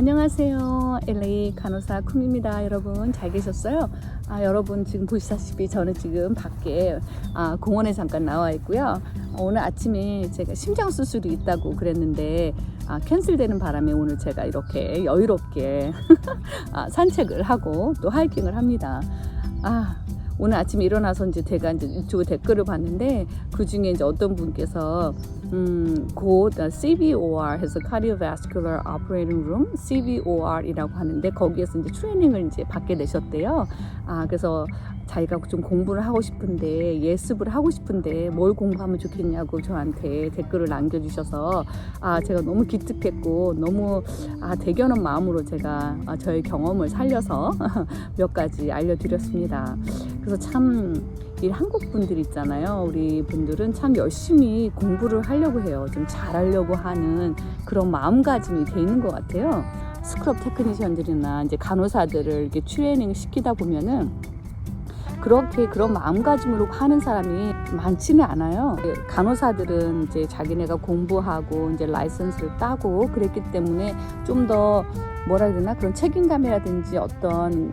안녕하세요. LA 간호사 쿰입니다. 여러분 잘 계셨어요? 아, 여러분 지금 보시다시피 저는 지금 밖에 아, 공원에 잠깐 나와 있고요. 어, 오늘 아침에 제가 심장 수술이 있다고 그랬는데 아, 캔슬되는 바람에 오늘 제가 이렇게 여유롭게 아, 산책을 하고 또 하이킹을 합니다. 아, 오늘 아침에 일어나서 이제 제가 이제 유튜브 댓글을 봤는데 그 중에 이제 어떤 분께서 음, 곧 CVOR 해서 Cardiovascular Operating Room CVOR이라고 하는데 거기에서 이제 트레이닝을 이제 받게 되셨대요. 아 그래서 자기가 좀 공부를 하고 싶은데 예습을 하고 싶은데 뭘 공부하면 좋겠냐고 저한테 댓글을 남겨주셔서 아 제가 너무 기특했고 너무 아 대견한 마음으로 제가 아, 저의 경험을 살려서 몇 가지 알려드렸습니다. 그래서 참 이 한국 분들 있잖아요. 우리 분들은 참 열심히 공부를 하려고 해요. 좀 잘하려고 하는 그런 마음가짐이 돼 있는 것 같아요. 스크럽 테크니션들이나 이제 간호사들을 이렇게 트레이닝 시키다 보면은 그렇게 그런 마음가짐으로 하는 사람이 많지는 않아요. 간호사들은 이제 자기네가 공부하고 이제 라이선스를 따고 그랬기 때문에 좀 더 뭐라 되나 그런 책임감이라든지 어떤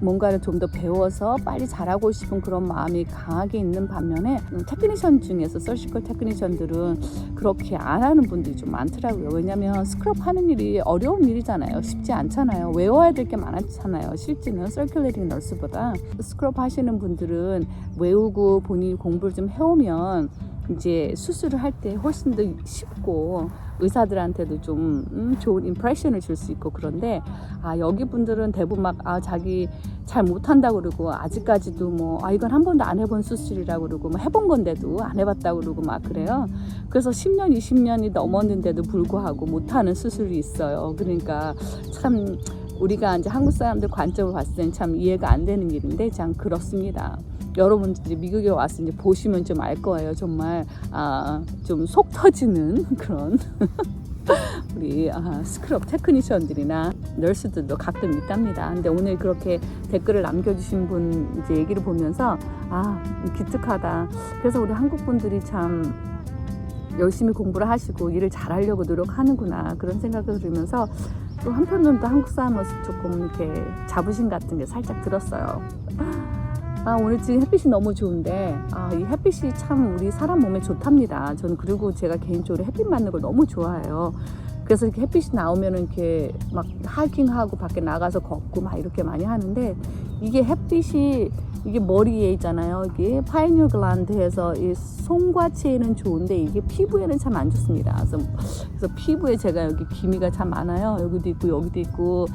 뭔가를 좀 더 배워서 빨리 잘하고 싶은 그런 마음이 강하게 있는 반면에 음, 테크니션 중에서 서지컬 테크니션들은 그렇게 안 하는 분들이 좀 많더라고요. 왜냐하면 스크럽 하는 일이 어려운 일이잖아요. 쉽지 않잖아요. 외워야 될 게 많잖아요. 실제는 서큘레이팅 널스보다 스크럽 하시는 분들은 외우고 본인이 공부를 좀 해오면 이제 수술을 할 때 훨씬 더 쉽고 의사들한테도 좀 음, 좋은 임프레션을 줄 수 있고 그런데 아 여기 분들은 대부분 막 아 자기 잘 못한다 그러고 아직까지도 뭐 아 이건 한 번도 안 해본 수술이라고 그러고 뭐 해본 건데도 안 해봤다 그러고 막 그래요. 그래서 10년 20년이 넘었는데도 불구하고 못하는 수술이 있어요. 그러니까 참 우리가 이제 한국 사람들 관점을 봤을 때는 참 이해가 안 되는 일인데 참 그렇습니다. 여러분 이제 미국에 와서 이제 보시면 좀 알 거예요. 정말 아, 좀 속 터지는 그런 우리 아, 스크럽 테크니션들이나 널스들도 가끔 있답니다. 근데 오늘 그렇게 댓글을 남겨주신 분 이제 얘기를 보면서 아 기특하다. 그래서 우리 한국 분들이 참 열심히 공부를 하시고 일을 잘하려고 노력하는구나 그런 생각을 들으면서 또 한편으로는 또 한국 사람으로서 조금 이렇게 자부심 같은 게 살짝 들었어요. 아, 오늘 지금 햇빛이 너무 좋은데, 아, 이 햇빛이 참 우리 사람 몸에 좋답니다. 저는 그리고 제가 개인적으로 햇빛 맞는 걸 너무 좋아해요. 그래서 이렇게 햇빛이 나오면은 이렇게 막 하이킹하고 밖에 나가서 걷고 막 이렇게 많이 하는데, 이게 햇빛이 이게 머리에 있잖아요. 이게 파이뉴 글란드에서 이 송과체에는 좋은데 이게 피부에는 참 안 좋습니다. 그래서, 그래서 피부에 제가 여기 기미가 참 많아요. 여기도 있고 여기도 있고.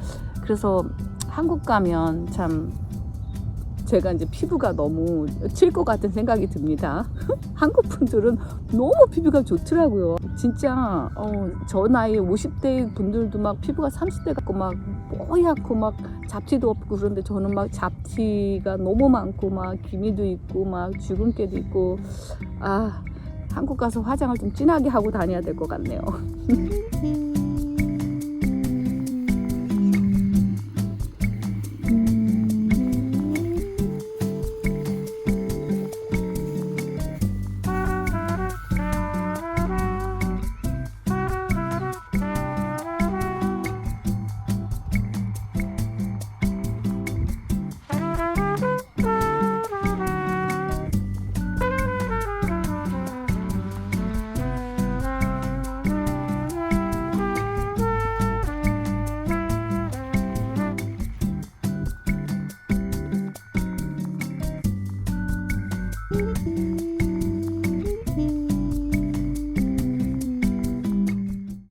그래서 한국 가면 참 제가 이제 피부가 너무 칠 것 같은 생각이 듭니다. 한국 분들은 너무 피부가 좋더라고요. 진짜 어, 저 나이 50대 분들도 막 피부가 30대 같고 막 뽀얗고 막 잡티도 없고 그런데 저는 막 잡티가 너무 많고 막 기미도 있고 막 주근깨도 있고 아 한국 가서 화장을 좀 진하게 하고 다녀야 될 것 같네요.